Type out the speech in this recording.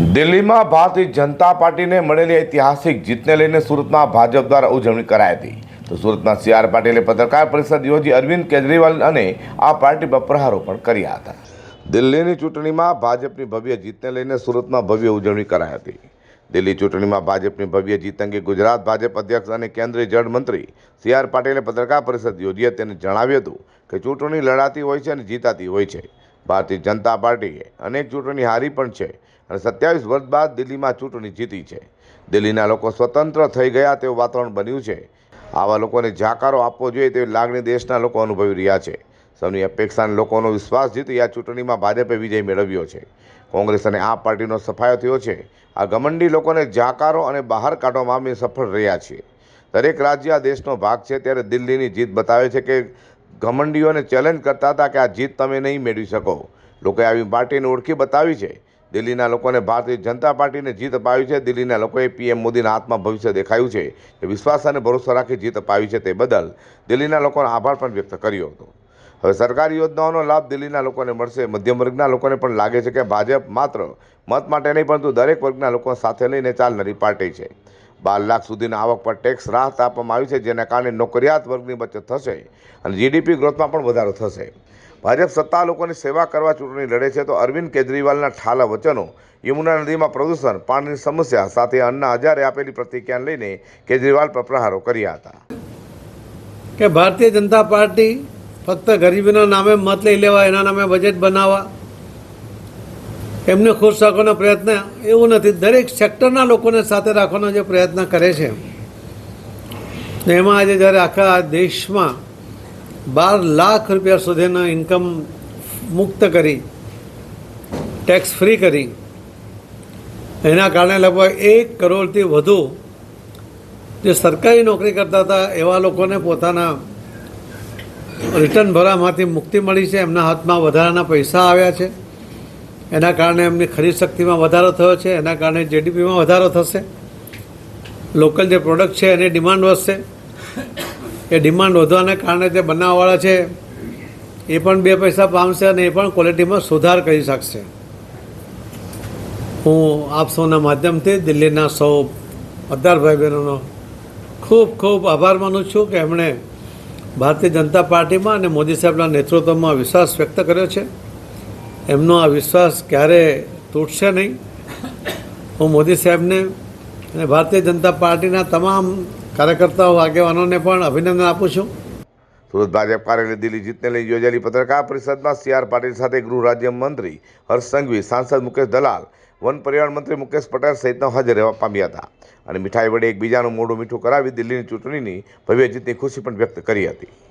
દિલ્હીમાં ભારતીય જનતા પાર્ટીને મળેલી ઐતિહાસિક જીતને લઈને સુરતમાં ભાજપ દ્વારા ઉજવણી કરાઈ હતી. તો સુરતમાં સી આર પાટીલે પત્રકાર પરિષદ યોજી અરવિંદ કેજરીવાલ અને આ પાર્ટી પર પ્રહારો પણ કર્યા હતા. દિલ્હીની ચૂંટણીમાં ભાજપની ભવ્ય જીતને લઈને સુરતમાં ભવ્ય ઉજવણી કરાઈ હતી. દિલ્હી ચૂંટણીમાં ભાજપની ભવ્ય જીત અંગે ગુજરાત ભાજપ અધ્યક્ષ અને કેન્દ્રીય જળ મંત્રી સી આર પાટીલે પત્રકાર પરિષદ યોજી હતી અને જણાવ્યું હતું કે ચૂંટણી લડાતી હોય છે અને જીતાતી હોય છે. ભારતીય જનતા પાર્ટીએ અનેક ચૂંટણી હારી પણ છે અને સત્યાવીસ વર્ષ બાદ દિલ્હીમાં ચૂંટણી જીતી છે. દિલ્હીના લોકો સ્વતંત્ર થઈ ગયા તેવું વાતાવરણ બન્યું છે. આવા લોકોને જાકારો આપવો જોઈએ તેવી લાગણી દેશના લોકો અનુભવી રહ્યા છે. સૌની અપેક્ષાને લોકોનો વિશ્વાસ જીતી આ ચૂંટણીમાં ભાજપે વિજય મેળવ્યો છે. કોંગ્રેસ અને આ પાર્ટીનો સફાયો થયો છે. આ ગમંડી લોકોને જાકારો અને બહાર કાઢવામાં અમે સફળ રહ્યા છીએ. દરેક રાજ્ય આ દેશનો ભાગ છે ત્યારે દિલ્હીની જીત બતાવે છે કે ઘમંડીઓને ચેલેન્જ કરતા હતા કે આ જીત તમે નહીં મેળવી શકો. લોકોએ આવી પાર્ટીને ઓળખી બતાવી છે. દિલ્હીના લોકોને ભારતીય જનતા પાર્ટીને જીત અપાવી છે. દિલ્હીના લોકોએ પીએમ મોદીના હાથમાં ભવિષ્ય દેખાયું છે. કે વિશ્વાસ અને ભરોસો રાખી જીત અપાવી છે તે બદલ દિલ્હીના લોકોનો આભાર પણ વ્યક્ત કર્યો હતો. હવે સરકારી યોજનાઓનો લાભ દિલ્હીના લોકોને મળશે. મધ્યમ વર્ગના લોકોને પણ લાગે છે કે ભાજપ માત્ર મત માટે નહીં, પરંતુ દરેક વર્ગના લોકો સાથે લઈને ચાલનારી પાર્ટી છે. બાર લાખ સુધીના આવક પર ટેક્સ રાહત આપવામાં આવી છે, જેના કારણે નોકરિયાત વર્ગની બચત થશે અને જીડીપી ગ્રોથમાં પણ વધારો થશે. ભાજપ સત્તા લોકોની સેવા કરવા ચૂંટણી લડે છે, તો અરવિંદ કેજરીવાલના ઠાલા વચનો, યમુના નદીમાં પ્રદૂષણ, પાણીની સમસ્યા સાથે અન્ના હજારે આપેલી પ્રતિક્રિયાને લઈને કેજરીવાલ પર પ્રહારો કર્યા હતા. કે ભારતીય જનતા પાર્ટી ફક્ત ગરીબીના નામે મત લઈ લેવા, એના નામે બજેટ બનાવવા એમને ખુશ રાખવાનો પ્રયત્ન એવું નથી. દરેક સેક્ટરના લોકોને સાથે રાખવાનો જે પ્રયત્ન કરે છે. ને એમાં આજે જ્યારે આખા દેશમાં બાર લાખ રૂપિયા સુધીનો ઇન્કમ મુક્ત કરી ટેક્સ ફ્રી કરી, એના કારણે લગભગ એક કરોડથી વધુ જે સરકારી નોકરી કરતા હતા, એવા લોકોને પોતાના રિટર્ન ભરવામાંથી મુક્તિ મળી છે. એમના હાથમાં વધારાના પૈસા આવ્યા છે. એના કારણે એમની ખરીદ શક્તિમાં વધારો થયો છે, એના કારણે જીડીપીમાં વધારો થશે. લોકલ જે પ્રોડક્ટ છે, એની ડિમાન્ડ વધશે. એ ડિમાન્ડ વધવાને કારણે જે બનાવવાળા છે, એ પણ બે પૈસા પામશે અને એ પણ ક્વોલિટીમાં સુધાર કરી શકશે. હું આપ સૌના માધ્યમથી દિલ્હીના સૌ મતદાર ભાઈ બહેનોનો ખૂબ ખૂબ આભાર માનું છું કે એમણે ભારતીય જનતા પાર્ટીમાં અને મોદી સાહેબના નેતૃત્વમાં વિશ્વાસ વ્યક્ત કર્યો છે. એમનો આ વિશ્વાસ ક્યારે તૂટશે નહીં? હું મોદી સાહેબને અને ભારતીય જનતા પાર્ટીના તમામ કાર્યકર્તાઓ, આગેવાનોને પણ અભિનંદન આપું છું. સુરત ભાજપ કાર્યાલય દિલ્હી જીતને લઈ યોજાયેલી પત્રકાર પરિષદમાં સી આર પાટીલ સાથે ગૃહ રાજ્ય મંત્રી હર્ષ સંઘવી, સાંસદ મુકેશ દલાલ, વન પર્યાવરણ મંત્રી મુકેશ પટેલ સહિતના હાજર રહેવા પામ્યા હતા અને મીઠાઈ વડે એકબીજાનું મોઢું મીઠું કરાવી દિલ્હીની ચૂંટણીની ભવ્ય જીતની ખુશી પણ વ્યક્ત કરી હતી.